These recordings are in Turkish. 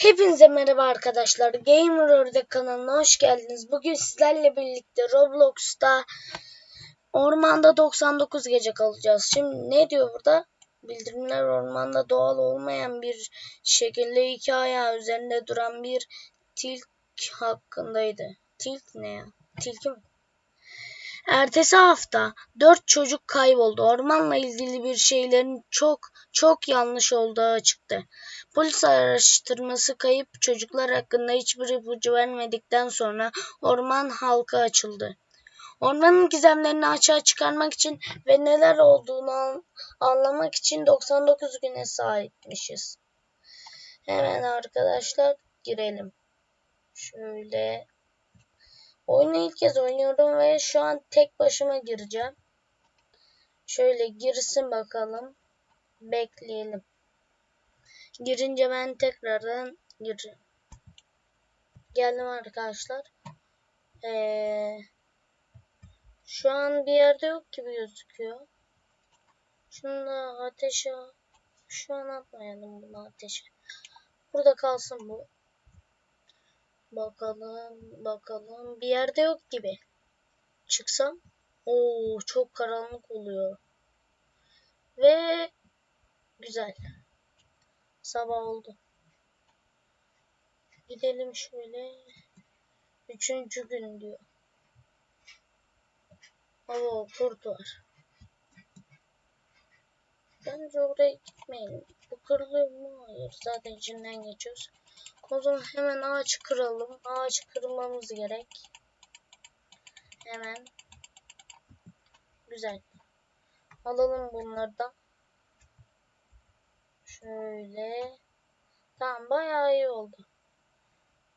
Hepinize merhaba arkadaşlar. Gamer Ördek kanalına hoş geldiniz. Bugün sizlerle birlikte Roblox'ta Ormanda 99 gece kalacağız. Şimdi ne diyor burada? Bildirimler ormanda doğal olmayan bir şekilde iki ayağı üzerinde duran bir tilk hakkındaydı. Tilk ne ya? Tilki mi? Ertesi hafta dört çocuk kayboldu. Ormanla ilgili bir şeylerin çok çok yanlış olduğu çıktı. Polis araştırması kayıp çocuklar hakkında hiçbir ipucu vermedikten sonra orman halka açıldı. Ormanın gizemlerini açığa çıkarmak için ve neler olduğunu an- anlamak için 99 güne sahipmişiz. Hemen arkadaşlar girelim. Şöyle Oyunu ilk kez oynuyorum ve şu an tek başıma gireceğim. Şöyle girsin bakalım. Bekleyelim. Girince ben tekrardan gireceğim. Geldim arkadaşlar. Ee, şu an bir yerde yok gibi gözüküyor. Şunu da ateşe şu an atmayalım bunu ateşe. Burada kalsın bu. Bakalım, bakalım. Bir yerde yok gibi. Çıksam. Oo, çok karanlık oluyor. Ve güzel. Sabah oldu. Gidelim şöyle. Üçüncü gün diyor. Oo, kurt var. Bence oraya gitmeyelim. Bu kırılıyor mu? Hayır. Zaten içinden geçiyoruz. O zaman hemen ağaç kıralım. Ağaç kırmamız gerek. Hemen. Güzel. Alalım bunlardan. Şöyle. Tamam bayağı iyi oldu.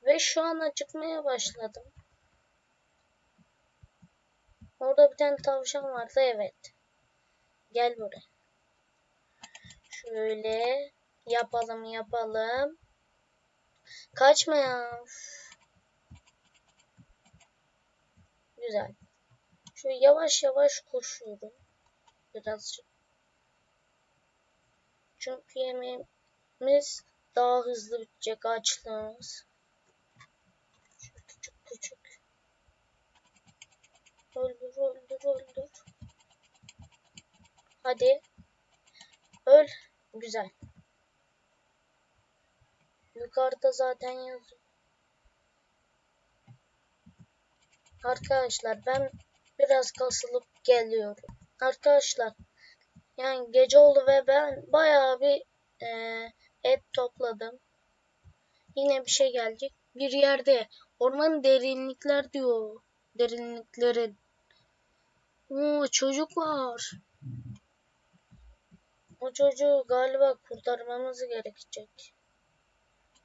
Ve şu an acıkmaya başladım. Orada bir tane tavşan vardı evet. Gel buraya. Şöyle yapalım yapalım. Kaçma ya. Güzel. Şöyle yavaş yavaş koşuyorum. Birazcık. Çünkü yemeğimiz daha hızlı bitecek açlığımız. Şu küçük küçük. Öldür öldür öldür. Hadi. Öl. Güzel. Yukarıda zaten yazıyor. Arkadaşlar ben biraz kasılıp geliyorum. Arkadaşlar yani gece oldu ve ben bayağı bir e, et topladım. Yine bir şey gelecek. Bir yerde ormanın derinlikler diyor. Derinliklerin. Oo, çocuk var. O çocuğu galiba kurtarmamız gerekecek.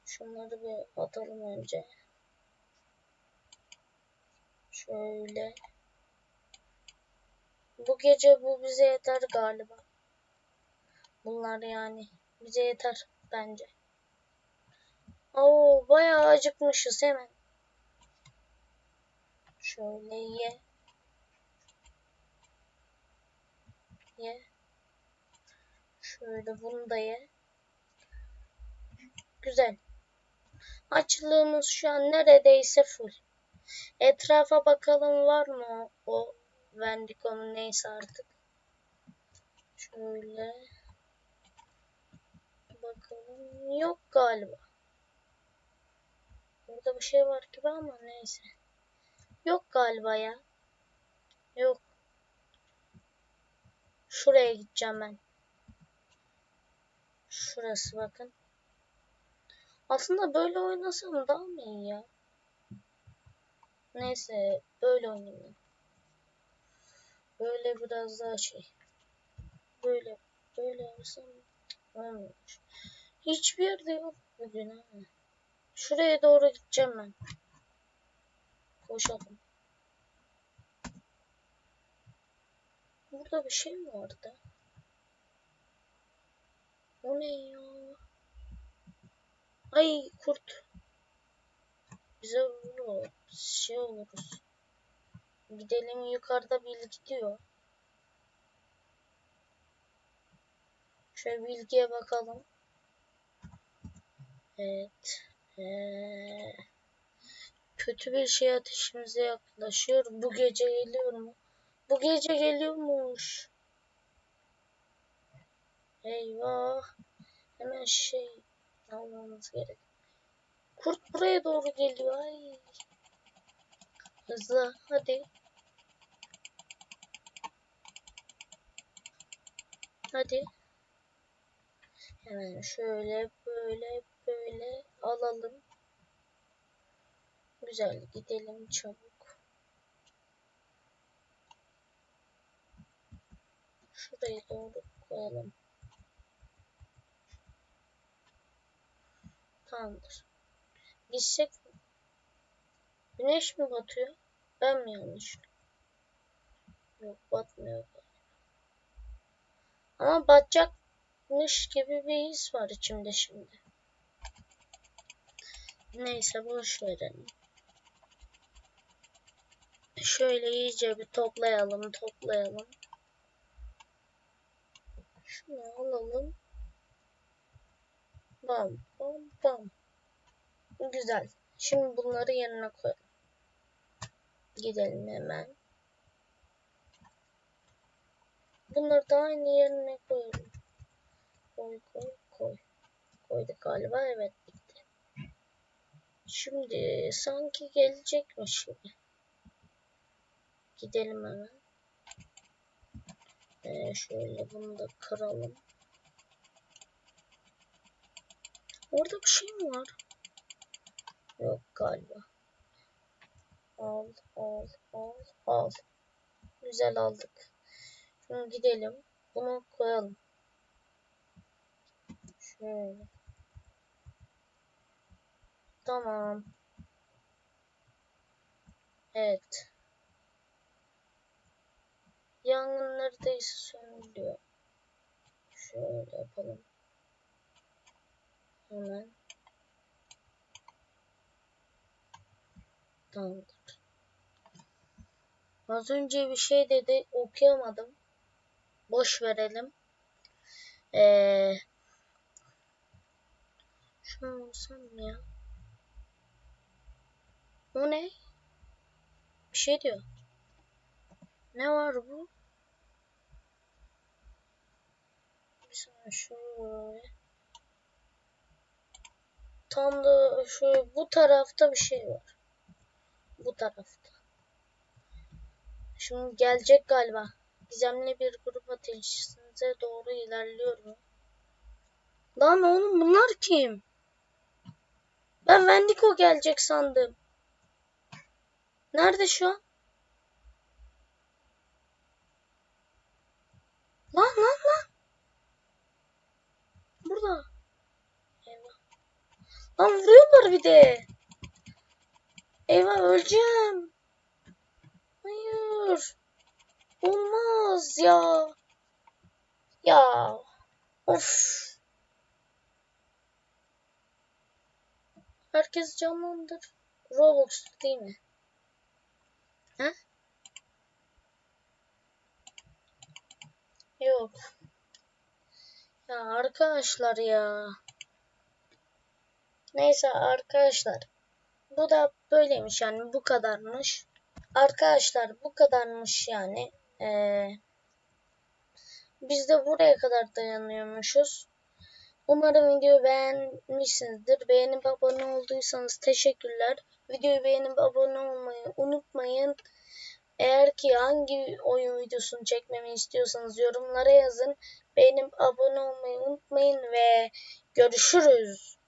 Şunları bir atalım önce. Şöyle. Bu gece bu bize yeter galiba. Bunlar yani bize yeter bence. Oo bayağı acıkmışız hemen. Şöyle ye. Ye. Şöyle bunu da ye. Güzel. Açlığımız şu an neredeyse full. Etrafa bakalım var mı o Vendico'nun neyse artık. Şöyle. Bakalım. Yok galiba. Burada bir şey var gibi ama neyse. Yok galiba ya. Yok. Şuraya gideceğim ben. Şurası bakın. Aslında böyle oynasam daha mı iyi ya? Neyse böyle oynayayım. Böyle biraz daha şey. Böyle böyle yapsam olmuyor. Hiçbir yerde yok bugün ha. Şuraya doğru gideceğim ben. Koşalım. Burada bir şey mi vardı? O ne ya? Ay kurt. Bize vurur. Şey oluruz. Gidelim yukarıda bilgi diyor. Şöyle bilgiye bakalım. Evet. Ee, kötü bir şey ateşimize yaklaşıyor. Bu gece geliyor mu? Bu gece geliyormuş. Eyvah. Hemen şey almamız gerek. Kurt buraya doğru geliyor. Ay. Hızlı hadi. Hadi. Hemen şöyle böyle böyle alalım. Güzel gidelim çabuk. Şuraya doğru koyalım. Tamamdır. Gitsek mi? Güneş mi batıyor? Ben mi yanlış? Yok batmıyor. Ama batacakmış gibi bir his var içimde şimdi. Neyse boş verelim. Şöyle iyice bir toplayalım, toplayalım. Şunu alalım. Bam, bam, bam. Güzel. Şimdi bunları yerine koyalım. Gidelim hemen. Bunları da aynı yerine koyalım. Koy, koy, koy. Koyduk galiba. Evet bitti. Şimdi sanki gelecekmiş gibi. Gidelim hemen. Ee, şöyle bunu da kıralım. Orada bir şey mi var? Yok galiba. Al, al, al, al. Güzel aldık. Şimdi gidelim. Bunu koyalım. Şöyle. Tamam. Evet. Yangın neredeyse söndürüyor. Şöyle yapalım. Hemen. Tamamdır. Az önce bir şey dedi okuyamadım. Boş verelim. Ee, şunu olsam ya. O ne? Bir şey diyor. Ne var bu? Bir saniye şöyle. Tam da şu bu tarafta bir şey var. Bu tarafta. Şimdi gelecek galiba. Gizemli bir grup ateşinize doğru ilerliyorum. Lan oğlum bunlar kim? Ben Wendigo gelecek sandım. Nerede şu an? Lan lan lan. Burada. Lan vuruyorlar bir de. Eyvah öleceğim. Hayır. Olmaz ya. Ya. Of. Herkes canlandır. Roblox değil mi? He? Yok. Ya arkadaşlar ya. Neyse arkadaşlar. Bu da böyleymiş yani bu kadarmış. Arkadaşlar bu kadarmış yani. Ee, biz de buraya kadar dayanıyormuşuz. Umarım videoyu beğenmişsinizdir. Beğenip abone olduysanız teşekkürler. Videoyu beğenip abone olmayı unutmayın. Eğer ki hangi oyun videosunu çekmemi istiyorsanız yorumlara yazın. Beğenip abone olmayı unutmayın ve görüşürüz.